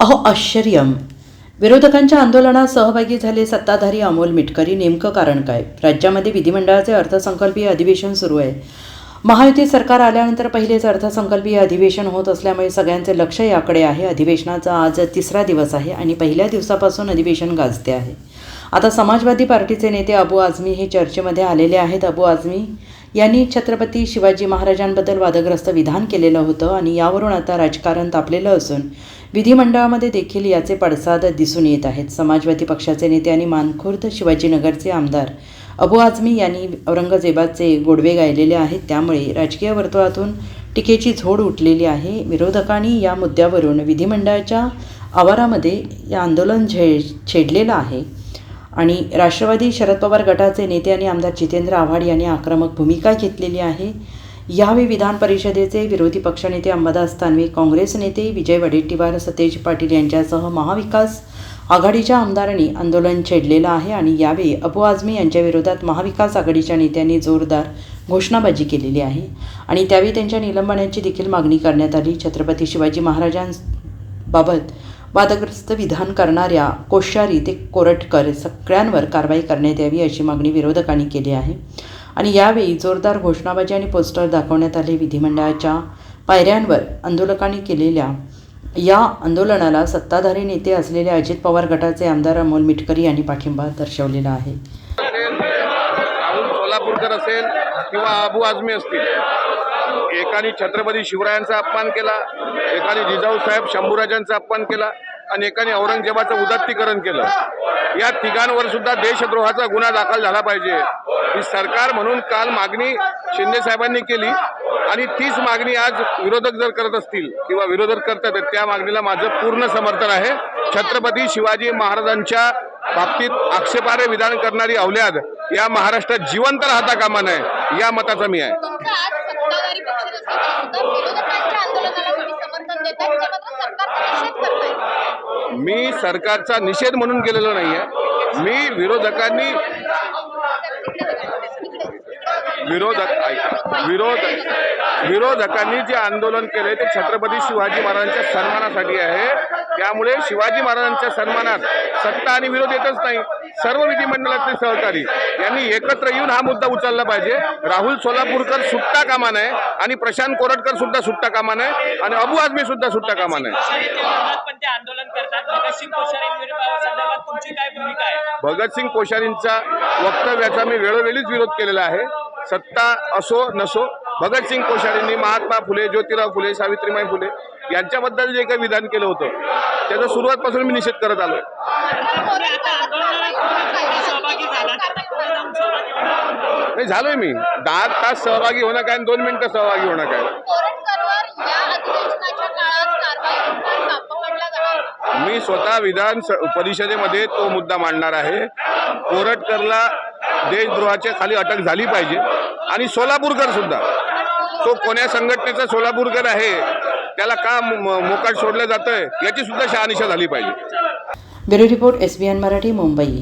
अहो आश्चर्यम. विरोधकांच्या आंदोलनात सहभागी झाले सत्ताधारी अमोल मिटकरी नेमकं कारण काय? राज्यामध्ये विधिमंडळाचे अर्थसंकल्पीय अधिवेशन सुरू आहे. महायुती सरकार आल्यानंतर पहिलेच अर्थसंकल्पीय अधिवेशन होत असल्यामुळे सगळ्यांचे लक्ष याकडे आहे. अधिवेशनाचा आज तिसरा दिवस आहे आणि पहिल्या दिवसापासून अधिवेशन गाजते आहे. आता समाजवादी पार्टीचे नेते अबू आझमी हे चर्चेमध्ये आलेले आहेत. अबू आझमी यांनी छत्रपती शिवाजी महाराजांबद्दल वादग्रस्त विधान केलेलं होतं आणि यावरून आता राजकारण तापलेलं असून विधिमंडळामध्ये देखील याचे पडसाद दिसून येत आहेत. समाजवादी पक्षाचे नेते आणि मानखुर्द शिवाजीनगरचे आमदार अबू आझमी यांनी औरंगजेबाचे गोडवे गायलेले आहेत. त्यामुळे राजकीय वर्तुळातून टीकेची झोड उठलेली आहे. विरोधकांनी या मुद्द्यावरून विधिमंडळाच्या आवारामध्ये या आंदोलन झे छेडलेलं आहे. आणि राष्ट्रवादी शरद पवार गटाचे नेते आणि आमदार जितेंद्र आव्हाड यांनी आक्रमक भूमिका घेतलेली आहे. यावेळी विधान परिषदेचे विरोधी पक्षनेते अंबादास तानवे काँग्रेस नेते विजय वडेट्टीवार सतेज पाटील यांच्यासह महाविकास आघाडीच्या आमदारांनी आंदोलन छेडलेलं आहे आणि यावेळी अबू आझमी यांच्या विरोधात महाविकास आघाडीच्या नेत्यांनी जोरदार घोषणाबाजी केलेली आहे. आणि त्यावेळी त्यांच्या निलंबनाची देखील मागणी करण्यात आली. छत्रपती शिवाजी महाराजांबाबत वादग्रस्त विधान करणाऱ्या कोश्यारी ते कोरटकर सगळ्यांवर कारवाई करण्यात यावी अशी मागणी विरोधकांनी केली आहे. आणि यावेळी जोरदार घोषणाबाजी आणि पोस्टर दाखवण्यात आले. विधिमंडळाच्या पायऱ्यांवर आंदोलकांनी केलेल्या या आंदोलनाला सत्ताधारी नेते असलेल्या अजित पवार गटाचे आमदार अमोल मिटकरी यांनी पाठिंबा दर्शवलेला आहे. सोलापूरकर असेल किंवा अबू आझमी असतील एकाने छत्रपती शिवरायांचा अपमान केला एकाने जिजाऊ साहेब शंभूराजांचा अपमान केला आणि एकाने औरंगजेबाचं उदात्तीकरण केलं. या तिघांवर सुद्धा देशद्रोहाचा गुन्हा दाखल झाला पाहिजे. ही सरकार म्हणून काल मागणी शिंदे साहेबांनी केली आणि तीच मागणी आज विरोधक जर करत असतील किंवा विरोधक करतात तर त्या मागणीला माझं पूर्ण समर्थन आहे. छत्रपती शिवाजी महाराजांच्या बाबतीत आक्षेपार्ह विधान करणारी अवल्याद या महाराष्ट्रात जिवंत राहता कामा नये या मताचा मी आहे तुमचा आज सत्ताधारी पक्ष नसून सुद्धा विरोधकांच्या आंदोलनाला तुम्ही समर्थन देतात ते मात्र सरकारचा निषेध करताय मी सरकारचा निषेध म्हणून केलेलो आहे मी विरोधकांनी विरोधक विरोध विरोधकांनी जे आंदोलन केले ते छत्रपती शिवाजी महाराजांच्या सन्मानासाठी आहे. त्यामुळे शिवाजी महाराजांच्या सन्मानात सत्ता आणि विरोध येतच नाही. सर्व विधिमंडळातले सहकारी यांनी एकत्र येऊन हा मुद्दा उचलला पाहिजे. राहुल सोलापूरकर सुट्टा कामा नये आणि प्रशांत कोरटकर सुद्धा सुट्टा कामा नये आणि अबू आझमी सुद्धा सुट्टा कामा नये. भगतसिंग आहे भगतसिंग कोश्यारींच्या वक्तव्याचा मी वेळोवेळीच विरोध केलेला आहे. सत्ता असो नसो भगतसिंग कोश्यारींनी महात्मा फुले ज्योतिराव फुले सावित्रीबाई फुले यांच्याबद्दल जे काही विधान केलं होतं त्याचा सुरुवातपासून मी निषेध करत आलोय तुम्ही आता आंदोलनात तुम्ही सहभागी झालात आता पुढे जाऊन सहभागी होणार नाही झालोय मी. दहा तास सहभागी होणं काय आणि दोन मिनिटं सहभागी होणं काय? मी स्वतः विधान परिषदेमध्ये तो मुद्दा मांडणार आहे. कोरटकरला देशद्रोहाच्या खाली अटक झाली पाहिजे. आणि सोलापूरकर सुद्धा. तो कोण्या संघटनेचा सोलापूरकर आहे त्याला का मोकाट सोडलं जातंय याची सुद्धा शहानिशा झाली पाहिजे. Bureau report S B N Marathi Mumbai.